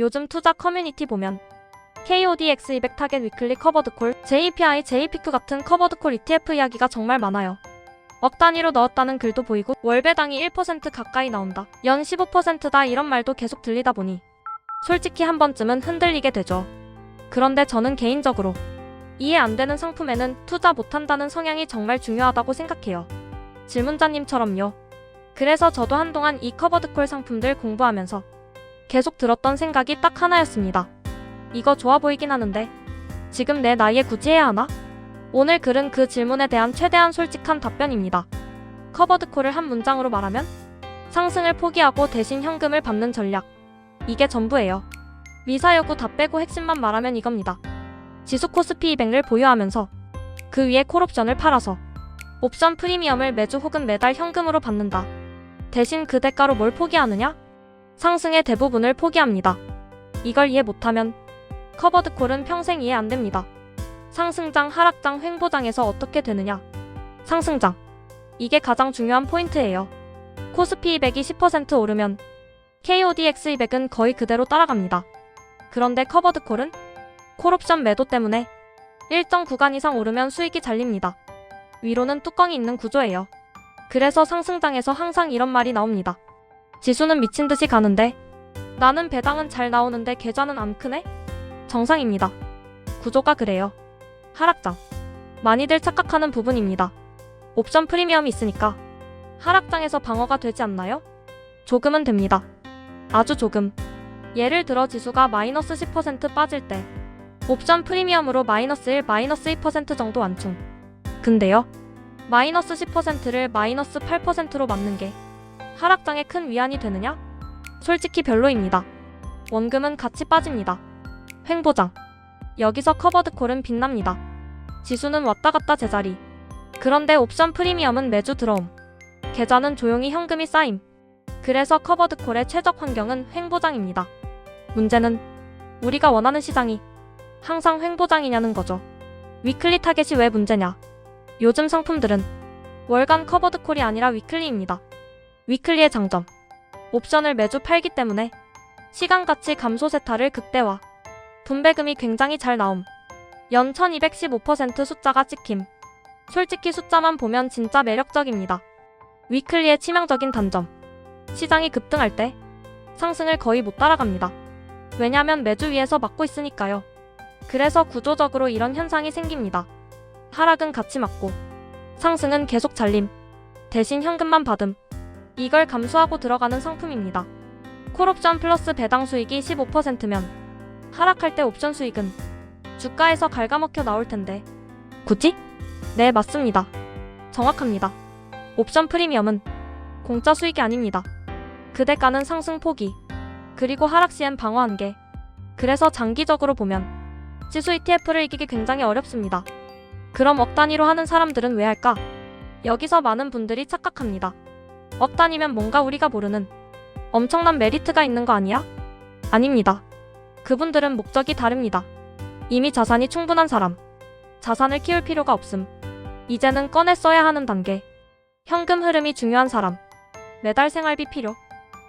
요즘 투자 커뮤니티 보면 KODX 200 타겟 위클리 커버드콜, JPI, JPQ 같은 커버드콜 ETF 이야기가 정말 많아요. 억 단위로 넣었다는 글도 보이고 월배당이 1% 가까이 나온다. 연 15%다 이런 말도 계속 들리다 보니 솔직히 한 번쯤은 흔들리게 되죠. 그런데 저는 개인적으로 이해 안 되는 상품에는 투자 못한다는 성향이 정말 중요하다고 생각해요. 질문자님처럼요. 그래서 저도 한동안 이 커버드콜 상품들 공부하면서 계속 들었던 생각이 딱 하나였습니다. 이거 좋아 보이긴 하는데 지금 내 나이에 굳이 해야 하나? 오늘 글은 그 질문에 대한 최대한 솔직한 답변입니다. 커버드콜을 한 문장으로 말하면 상승을 포기하고 대신 현금을 받는 전략. 이게 전부예요. 미사 여구 다 빼고 핵심만 말하면 이겁니다. 지수 코스피 200을 보유하면서 그 위에 콜옵션을 팔아서 옵션 프리미엄을 매주 혹은 매달 현금으로 받는다. 대신 그 대가로 뭘 포기하느냐? 상승의 대부분을 포기합니다. 이걸 이해 못하면 커버드콜은 평생 이해 안 됩니다. 상승장, 하락장, 횡보장에서 어떻게 되느냐? 상승장. 이게 가장 중요한 포인트예요. 코스피 200이 10% 오르면 KODX 200은 거의 그대로 따라갑니다. 그런데 커버드콜은 콜옵션 매도 때문에 일정 구간 이상 오르면 수익이 잘립니다. 위로는 뚜껑이 있는 구조예요. 그래서 상승장에서 항상 이런 말이 나옵니다. 지수는 미친 듯이 가는데 나는 배당은 잘 나오는데 계좌는 안 크네? 정상입니다. 구조가 그래요. 하락장. 많이들 착각하는 부분입니다. 옵션 프리미엄이 있으니까 하락장에서 방어가 되지 않나요? 조금은 됩니다. 아주 조금. 예를 들어 지수가 마이너스 10% 빠질 때 옵션 프리미엄으로 마이너스 1, 마이너스 2% 정도 완충. 근데요. 마이너스 10%를 마이너스 8%로 맞는 게 하락장에 큰 위안이 되느냐? 솔직히 별로입니다. 원금은 같이 빠집니다. 횡보장. 여기서 커버드콜은 빛납니다. 지수는 왔다 갔다 제자리. 그런데 옵션 프리미엄은 매주 들어옴. 계좌는 조용히 현금이 쌓임. 그래서 커버드콜의 최적 환경은 횡보장입니다. 문제는 우리가 원하는 시장이 항상 횡보장이냐는 거죠. 위클리 타겟이 왜 문제냐? 요즘 상품들은 월간 커버드콜이 아니라 위클리입니다. 위클리의 장점. 옵션을 매주 팔기 때문에 시간 가치 감소 세타를 극대화. 분배금이 굉장히 잘 나옴. 연 1215% 숫자가 찍힘. 솔직히 숫자만 보면 진짜 매력적입니다. 위클리의 치명적인 단점. 시장이 급등할 때 상승을 거의 못 따라갑니다. 왜냐면 매주 위에서 막고 있으니까요. 그래서 구조적으로 이런 현상이 생깁니다. 하락은 같이 맞고 상승은 계속 잘림. 대신 현금만 받음. 이걸 감수하고 들어가는 상품입니다. 콜옵션 플러스 배당 수익이 15%면 하락할 때 옵션 수익은 주가에서 갉아먹혀 나올 텐데 굳이? 네, 맞습니다. 정확합니다. 옵션 프리미엄은 공짜 수익이 아닙니다. 그 대가는 상승 포기, 그리고 하락 시엔 방어 한계. 그래서 장기적으로 보면 지수 ETF를 이기기 굉장히 어렵습니다. 그럼 억 단위로 하는 사람들은 왜 할까? 여기서 많은 분들이 착각합니다. 억 단위면 뭔가 우리가 모르는 엄청난 메리트가 있는 거 아니야? 아닙니다. 그분들은 목적이 다릅니다. 이미 자산이 충분한 사람. 자산을 키울 필요가 없음. 이제는 꺼내 써야 하는 단계. 현금 흐름이 중요한 사람. 매달 생활비 필요.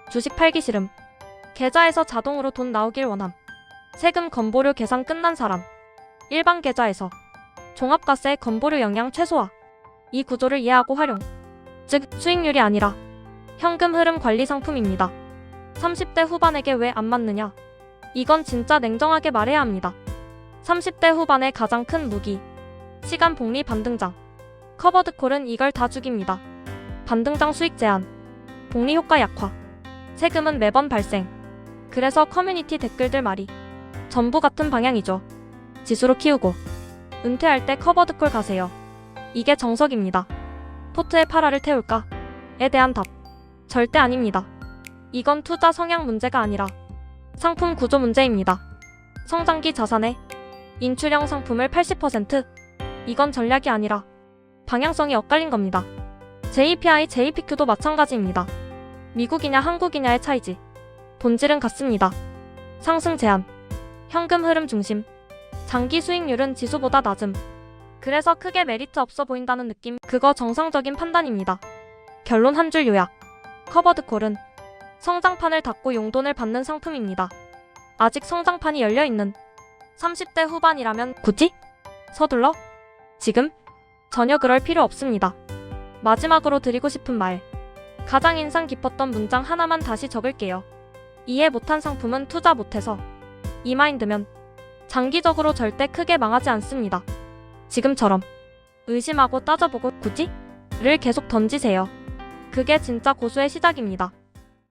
주식 팔기 싫음. 계좌에서 자동으로 돈 나오길 원함. 세금 건보료 계산 끝난 사람. 일반 계좌에서 종합과세 건보료 영향 최소화. 이 구조를 이해하고 활용. 즉, 수익률이 아니라 현금 흐름 관리 상품입니다. 30대 후반에게 왜 안 맞느냐? 이건 진짜 냉정하게 말해야 합니다. 30대 후반의 가장 큰 무기. 시간 복리 반등장. 커버드콜은 이걸 다 죽입니다. 반등장 수익 제한. 복리 효과 약화. 세금은 매번 발생. 그래서 커뮤니티 댓글들 말이 전부 같은 방향이죠. 지수로 키우고. 은퇴할 때 커버드콜 가세요. 이게 정석입니다. 포트에 파라를 태울까? 에 대한 답. 절대 아닙니다. 이건 투자 성향 문제가 아니라 상품 구조 문제입니다. 성장기 자산에 인출형 상품을 80%? 이건 전략이 아니라 방향성이 엇갈린 겁니다. JPI, JPQ도 마찬가지입니다. 미국이냐 한국이냐의 차이지. 본질은 같습니다. 상승 제한, 현금 흐름 중심, 장기 수익률은 지수보다 낮음. 그래서 크게 메리트 없어 보인다는 느낌, 그거 정상적인 판단입니다. 결론 한 줄 요약. 커버드콜은 성장판을 닫고 용돈을 받는 상품입니다. 아직 성장판이 열려 있는 30대 후반이라면 굳이 서둘러? 지금? 전혀 그럴 필요 없습니다. 마지막으로 드리고 싶은 말. 가장 인상 깊었던 문장 하나만 다시 적을게요. 이해 못한 상품은 투자 못해서. 이 마인드면 장기적으로 절대 크게 망하지 않습니다. 지금처럼 의심하고 따져보고 굳이? 를 계속 던지세요. 그게 진짜 고수의 시작입니다.